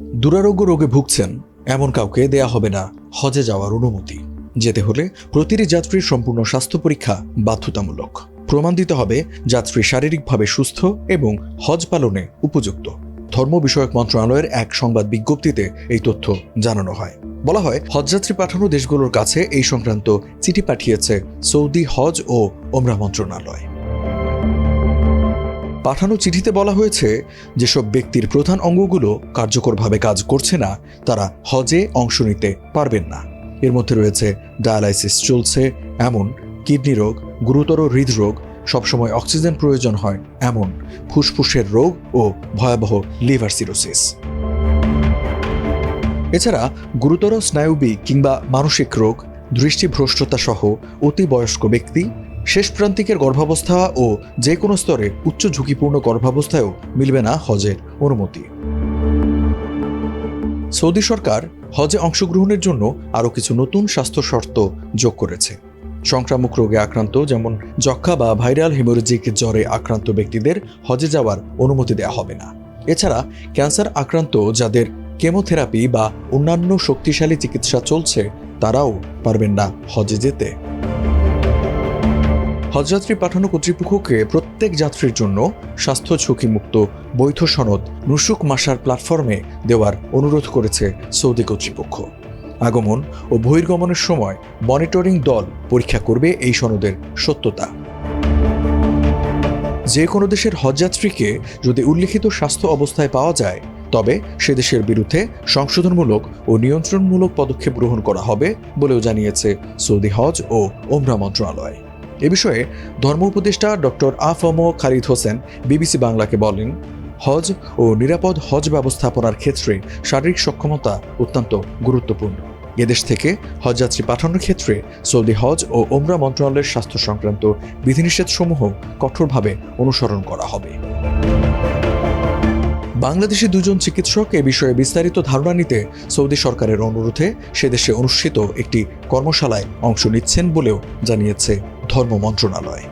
দুরারোগ্য রোগে ভুগছেন, এমন কাউকে দেয়া হবে না, হজে যাওয়ার অনুমতি। যেতে হলে প্রতিটি যাত্রীর সম্পূর্ণ স্বাস্থ্য পরীক্ষা বাধ্যতামূলক। প্রমাণ দিতে হবে যাত্রী শারীরিকভাবে সুস্থ এবং হজ পালনে উপযুক্ত। ধর্ম বিষয়ক মন্ত্রণালয়ের এক সংবাদ বিজ্ঞপ্তিতে এই তথ্য জানানো হয়। বলা হয়, হজযাত্রী পাঠানো দেশগুলোর কাছে এই সংক্রান্ত চিঠি পাঠিয়েছে সৌদি হজ ও ওমরা মন্ত্রণালয়। পাঠানো চিঠিতে বলা হয়েছে যেসব ব্যক্তির প্রধান অঙ্গগুলো কার্যকরভাবে কাজ করছে না, তারা হজে অংশ নিতে পারবেন না। এর মধ্যে রয়েছে ডায়ালাইসিস চলছে, এমন কিডনি রোগ, গুরুতর হৃদরোগ, সবসময় অক্সিজেন প্রয়োজন হয়, এমন ফুসফুসের রোগ ও ভয়াবহ লিভার সিরোসিস। এছাড়া গুরুতর স্নায়ুবিক কিংবা মানসিক রোগ দৃষ্টিভ্রষ্টতা সহ অতি বয়স্ক ব্যক্তি শেষ প্রান্তিকের গর্ভাবস্থা ও যে কোনো স্তরে উচ্চ ঝুঁকিপূর্ণ গর্ভাবস্থায়ও মিলবে না হজের অনুমতি। সৌদি সরকার হজে অংশগ্রহণের জন্য আরও কিছু নতুন স্বাস্থ্য শর্ত যোগ করেছে। সংক্রামক রোগে আক্রান্ত যেমন যক্ষা বা ভাইরাল হিমোরেজিক জ্বরে আক্রান্ত ব্যক্তিদের হজে যাওয়ার অনুমতি দেওয়া হবে না। এছাড়া ক্যান্সার আক্রান্ত যাদের কেমোথেরাপি বা অন্যান্য শক্তিশালী চিকিৎসা চলছে, তারাও পারবেন না হজে যেতে। হজযাত্রী পাঠানো কর্তৃপক্ষকে প্রত্যেক যাত্রীর জন্য স্বাস্থ্য ঝুঁকিমুক্ত বৈধ সনদ নুসুক মাসার প্ল্যাটফর্মে দেওয়ার অনুরোধ করেছে সৌদি কর্তৃপক্ষ। আগমন ও বহির্গমনের সময় মনিটরিং দল পরীক্ষা করবে এই সনদের সত্যতা। যে কোনো দেশের হজযাত্রীকে যদি উল্লিখিত স্বাস্থ্য অবস্থায় পাওয়া যায়, তবে সে দেশের বিরুদ্ধে সংশোধনমূলক ও নিয়ন্ত্রণমূলক পদক্ষেপ গ্রহণ করা হবে বলেও জানিয়েছে সৌদি হজ ও ওমরা মন্ত্রণালয়। এ বিষয়ে ধর্ম উপদেষ্টা doctor AFM Khalid Hossain BBC বাংলাকে বলেন, হজ ও নিরাপদ হজ ব্যবস্থাপনার ক্ষেত্রে শারীরিক সক্ষমতা অত্যন্ত গুরুত্বপূর্ণ। এদেশ থেকে হজযাত্রী পাঠানোর ক্ষেত্রে সৌদি হজ ও ওমরা মন্ত্রণালয়ের স্বাস্থ্য সংক্রান্ত বিধিনিষেধসমূহ কঠোরভাবে অনুসরণ করা হবে। বাংলাদেশি দুজন চিকিৎসক এ বিষয়ে বিস্তারিত ধারণা নিতে সৌদি সরকারের অনুরোধে সে দেশে অনুষ্ঠিত একটি কর্মশালায় অংশ নিচ্ছেন বলেও জানিয়েছে ধর্ম মন্ত্রণালয়